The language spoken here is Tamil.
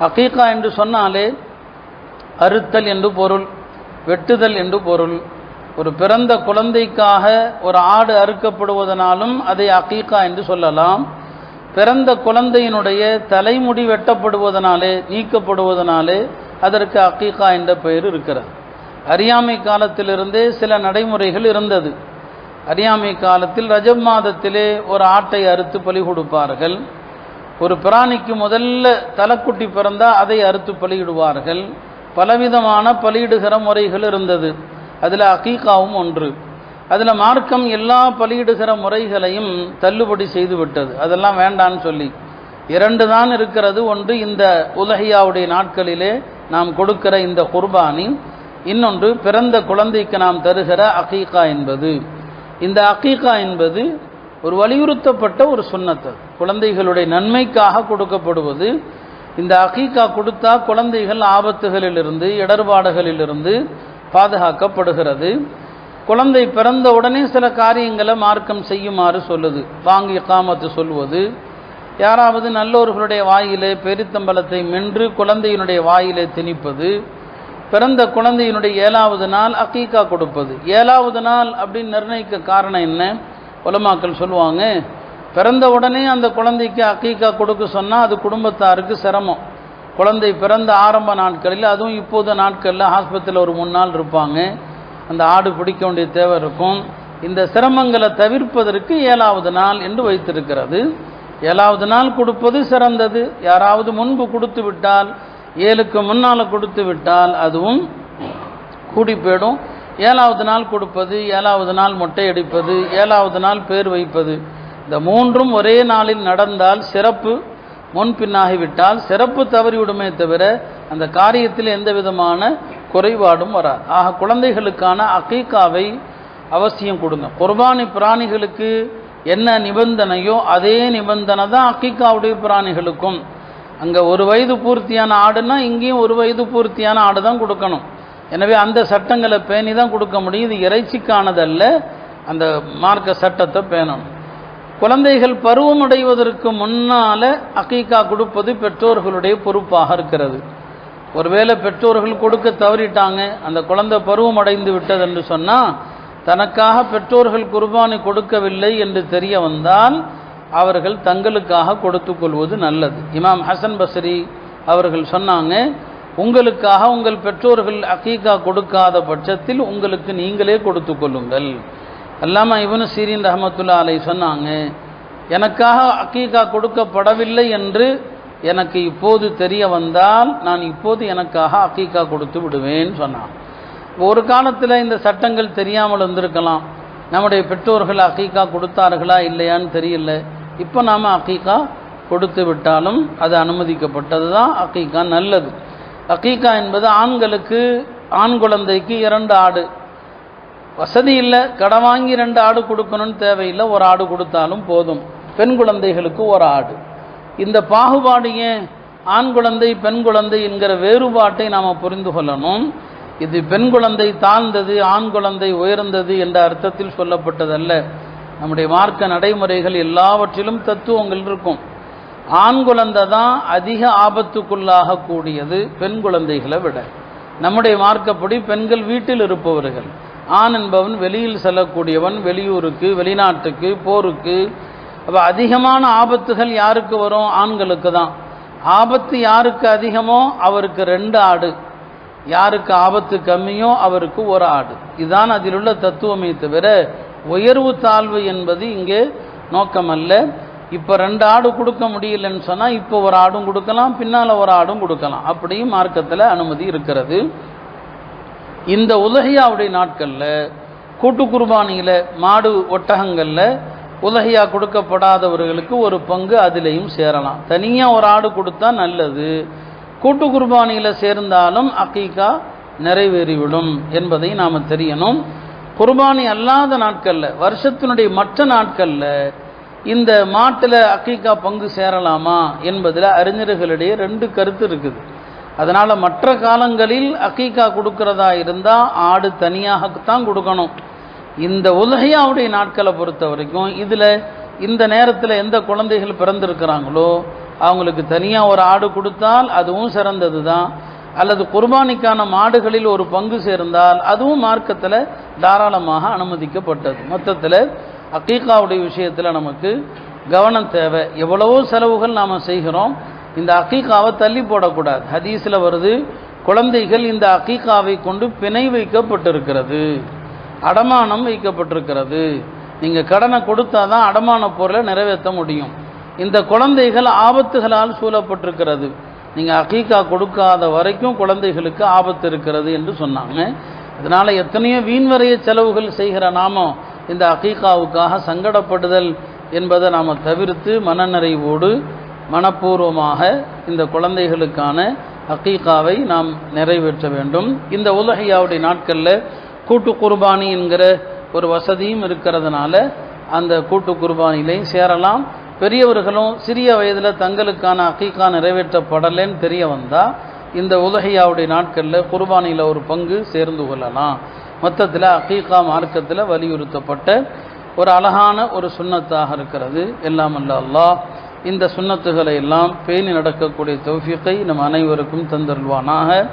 ஹக்கீகா என்று சொன்னாலே அறுத்தல் என்று பொருள் வெட்டுதல் என்று பொருள். ஒரு பிறந்த குழந்தைக்காக ஒரு ஆடு அறுக்கப்படுவதனாலும் அதை அக்கீகா என்று சொல்லலாம். பிறந்த குழந்தையினுடைய தலைமுடி வெட்டப்படுவதனாலே நீக்கப்படுவதனாலே அதற்கு அக்கீகா என்ற பெயர் இருக்கிறது. அறியாமை காலத்திலிருந்தே சில நடைமுறைகள் இருந்தது. அறியாமை காலத்தில் ரஜப் மாதத்திலே ஒரு ஆட்டை அறுத்து பலி கொடுப்பார்கள். ஒரு பிராணிக்கு முதல்ல தலைக்குட்டி பிறந்தால் அதை அறுத்து பலியிடுவார்கள். பலவிதமான பலியிடுகிற முறைகள் இருந்தது. அதில் அகீகாவும் ஒன்று. அதில் மார்க்கம் எல்லா பலியிடுகிற முறைகளையும் தள்ளுபடி செய்துவிட்டது. அதெல்லாம் வேண்டான்னு சொல்லி. இரண்டு தான் இருக்கிறது. ஒன்று இந்த உலகையாவுடைய நாட்களிலே நாம் கொடுக்கிற இந்த குர்பானி. இன்னொன்று பிறந்த குழந்தைக்கு நாம் தருகிற அகீகா என்பது. இந்த அகீகா என்பது ஒரு வலியுறுத்தப்பட்ட ஒரு சுண்ணத்து. குழந்தைகளுடைய நன்மைக்காக கொடுக்கப்படுவது இந்த அகீக்கா கொடுத்தா குழந்தைகள் ஆபத்துகளிலிருந்து இடர்பாடுகளிலிருந்து பாதுகாக்கப்படுகிறது. குழந்தை பிறந்த உடனே சில காரியங்களை மார்க்கம் செய்யுமாறு சொல்லுது. வாங்கி காமத்து சொல்வது. யாராவது நல்லோர்களுடைய வாயிலே பெருத்தம்பலத்தை மென்று குழந்தையினுடைய வாயிலே திணிப்பது. பிறந்த குழந்தையினுடைய ஏழாவது நாள் அக்கீக்கா கொடுப்பது. ஏழாவது நாள் அப்படின்னு நிர்ணயிக்க காரணம் என்ன? உலமாக்கள் சொல்லுவாங்க பிறந்த உடனே அந்த குழந்தைக்கு அக்கீக்கா கொடுக்க சொன்னால் அது குடும்பத்தாருக்கு சிரமம். குழந்தை பிறந்த ஆரம்ப நாட்களில் அதுவும் இப்போது நாட்களில் ஆஸ்பத்திரியில் ஒரு மூணு நாள் இருப்பாங்க. அந்த ஆடு பிடிக்க வேண்டிய தேவை இருக்கும். இந்த சிரமங்களை தவிர்ப்பதற்கு ஏழாவது நாள் என்று வைத்திருக்கிறது. ஏழாவது நாள் கொடுப்பது சிறந்தது. யாராவது முன்பு கொடுத்து விட்டால் ஏழுக்கு முன்னால் கொடுத்து விட்டால் அதுவும் கூடி போயிடும். ஏழாவது நாள் கொடுப்பது ஏழாவது நாள் மொட்டை அடிப்பது ஏழாவது நாள் பேர் வைப்பது. இந்த மூன்றும் ஒரே நாளில் நடந்தால் சிறப்பு முன்பின்னாகிவிட்டால் சிறப்பு தவறிவிடுமே தவிர அந்த காரியத்தில் எந்த விதமான குறைபாடும் வராது. ஆக குழந்தைகளுக்கான அகீக்காவை அவசியம் கொடுங்க. குர்பானி பிராணிகளுக்கு என்ன நிபந்தனையோ அதே நிபந்தனை தான் அக்கீக்காவுடைய பிராணிகளுக்கும். அங்கே ஒரு வயது பூர்த்தியான ஆடுனா இங்கேயும் ஒரு வயது பூர்த்தியான ஆடு தான் கொடுக்கணும். எனவே அந்த சட்டங்களை பேணி தான் கொடுக்க முடியும். இது இறைச்சிக்கானதல்ல. அந்த மார்க்க சட்டத்தை பேணணும். குழந்தைகள் பருவம் அடைவதற்கு முன்னால் அக்கீக்கா கொடுப்பது பெற்றோர்களுடைய பொறுப்பாக இருக்கிறது. ஒருவேளை பெற்றோர்கள் கொடுக்க தவறிட்டாங்க அந்த குழந்தை பருவம் அடைந்து விட்டது என்று சொன்னால் தனக்காக பெற்றோர்கள் குர்பானி கொடுக்கவில்லை என்று தெரிய வந்தால் அவர்கள் தங்களுக்காக கொடுத்து கொள்வது நல்லது. இமாம் ஹசன் பஸ்ரி அவர்கள் சொன்னாங்க உங்களுக்காக உங்கள் பெற்றோர்கள் அகீகா கொடுக்காத பட்சத்தில் உங்களுக்கு நீங்களே கொடுத்து கொள்ளுங்கள். அல்லாம இவனு சீரின் ரஹமத்துல்லா அலை சொன்னாங்க எனக்காக அக்கீக்கா கொடுக்கப்படவில்லை என்று எனக்கு இப்போது தெரிய வந்தால் நான் இப்போது எனக்காக அக்கீக்கா கொடுத்து விடுவேன் சொன்னான். ஒரு காலத்தில் இந்த சட்டங்கள் தெரியாமல் இருந்திருக்கலாம். நம்முடைய பெற்றோர்கள் அக்கீக்கா கொடுத்தார்களா இல்லையான்னு தெரியல. இப்போ நாம் அக்கீக்கா கொடுத்து விட்டாலும் அது அனுமதிக்கப்பட்டது தான் அக்கீக்கா நல்லது. அக்கீக்கா என்பது ஆண்களுக்கு ஆண் குழந்தைக்கு இரண்டு ஆடு. வசதி இல்லை கடை வாங்கி ரெண்டு ஆடு கொடுக்கணும்னு தேவையில்லை ஒரு ஆடு கொடுத்தாலும் போதும். பெண் குழந்தைகளுக்கு ஒரு ஆடு. இந்த பாகுபாடு ஏன்? ஆண் குழந்தை பெண் குழந்தை என்கிற வேறுபாட்டை நாம் புரிந்து கொள்ளணும். இது பெண் குழந்தை தாழ்ந்தது ஆண் குழந்தை உயர்ந்தது என்ற அர்த்தத்தில் சொல்லப்பட்டதல்ல. நம்முடைய மார்க்க நடைமுறைகள் எல்லாவற்றிலும் தத்துவங்கள் இருக்கும். ஆண் குழந்தை தான் அதிக ஆபத்துக்குள்ளாக கூடியது பெண் குழந்தைகளை விட. நம்முடைய மார்க்கப்படி பெண்கள் வீட்டில் இருப்பவர்கள். ஆண் என்பவன் வெளியில் செல்லக்கூடியவன் வெளியூருக்கு வெளிநாட்டுக்கு போருக்கு. அப்போ அதிகமான ஆபத்துகள் யாருக்கு வரும்? ஆண்களுக்கு தான். ஆபத்து யாருக்கு அதிகமோ அவருக்கு ரெண்டு ஆடு. யாருக்கு ஆபத்து கம்மியோ அவருக்கு ஒரு ஆடு. இதுதான் அதில் உள்ள தத்துவமே தவிர உயர்வு தாழ்வு என்பது இங்கே நோக்கமல்ல. இப்போ ரெண்டு ஆடு கொடுக்க முடியலன்னு சொன்னால் இப்போ ஒரு ஆடும் கொடுக்கலாம் பின்னால் ஒரு ஆடும் கொடுக்கலாம். அப்படியும் மார்க்கத்தில் அனுமதி இருக்கிறது. இந்த உலகையாவுடைய நாட்களில் கூட்டு குர்பானியில் மாடு ஒட்டகங்களில் உலகையா கொடுக்கப்படாதவர்களுக்கு ஒரு பங்கு அதிலையும் சேரலாம். தனியாக ஒரு ஆடு கொடுத்தா நல்லது. கூட்டு குர்பானியில் சேர்ந்தாலும் அக்கீக்கா நிறைவேறிவிடும் என்பதை நாம் தெரியணும். குர்பானி அல்லாத நாட்களில் வருஷத்தினுடைய மற்ற நாட்களில் இந்த மாட்டில் அக்கீக்கா பங்கு சேரலாமா என்பதில் அறிஞர்களிடையே ரெண்டு கருத்து இருக்குது. அதனால் மற்ற காலங்களில் அக்கீக்கா கொடுக்கறதா இருந்தால் ஆடு தனியாகத்தான் கொடுக்கணும். இந்த உலகையாவுடைய நாட்களை பொறுத்த வரைக்கும் இதில் இந்த நேரத்தில் எந்த குழந்தைகள் பிறந்திருக்கிறாங்களோ அவங்களுக்கு தனியாக ஒரு ஆடு கொடுத்தால் அதுவும் சிறந்தது தான் அல்லது குர்பானிக்கான மாடுகளில் ஒரு பங்கு சேர்ந்தால் அதுவும் மார்க்கத்தில் தாராளமாக அனுமதிக்கப்பட்டது. மொத்தத்தில் அக்கீக்காவுடைய விஷயத்தில் நமக்கு கவனம் தேவை. எவ்வளவோ செலவுகள் நாம் செய்கிறோம். இந்த அக்கீக்காவை தள்ளி போடக்கூடாது. ஹதீஸில் வருது குழந்தைகள் இந்த அக்கீக்காவை கொண்டு பிணை வைக்கப்பட்டிருக்கிறது. அடமானம் வைக்கப்பட்டிருக்கிறது. நீங்கள் கடனை கொடுத்தா தான் அடமான பொருளை நிறைவேற்ற முடியும். இந்த குழந்தைகள் ஆபத்துகளால் சூழப்பட்டிருக்கிறது. நீங்கள் அகீகா கொடுக்காத வரைக்கும் குழந்தைகளுக்கு ஆபத்து இருக்கிறது என்று சொன்னாங்க. அதனால் எத்தனையோ வீண்வரைய செலவுகள் செய்கிற நாமம் இந்த அகீகாவுக்காக சங்கடப்படுதல் என்பதை நாம் தவிர்த்து மனநிறைவோடு மனப்பூர்வமாக இந்த குழந்தைகளுக்கான அக்கீகாவை நாம் நிறைவேற்ற வேண்டும். இந்த உலகையாவுடைய நாட்களில் கூட்டு குர்பானி என்கிற ஒரு வசதியும் இருக்கிறதுனால அந்த கூட்டு குர்பானிலையும் சேரலாம். பெரியவர்களும் சிறிய வயதில் தங்களுக்கான அக்கீகா நிறைவேற்றப்படலைன்னு தெரிய வந்தால் இந்த உலகையாவுடைய நாட்களில் குர்பானியில் ஒரு பங்கு சேர்ந்து கொள்ளலாம். மொத்தத்தில் அகீகா மார்க்கத்தில் வலியுறுத்தப்பட்ட ஒரு அழகான ஒரு சுண்ணத்தாக இருக்கிறது. எல்லாம் அல்ல அல்லாஹ். இந்த சுண்ணத்துகளை எல்லாம் பேணி நடக்கக்கூடிய தௌஃபியத்தை நம் அனைவருக்கும் தந்தருள்வானாக.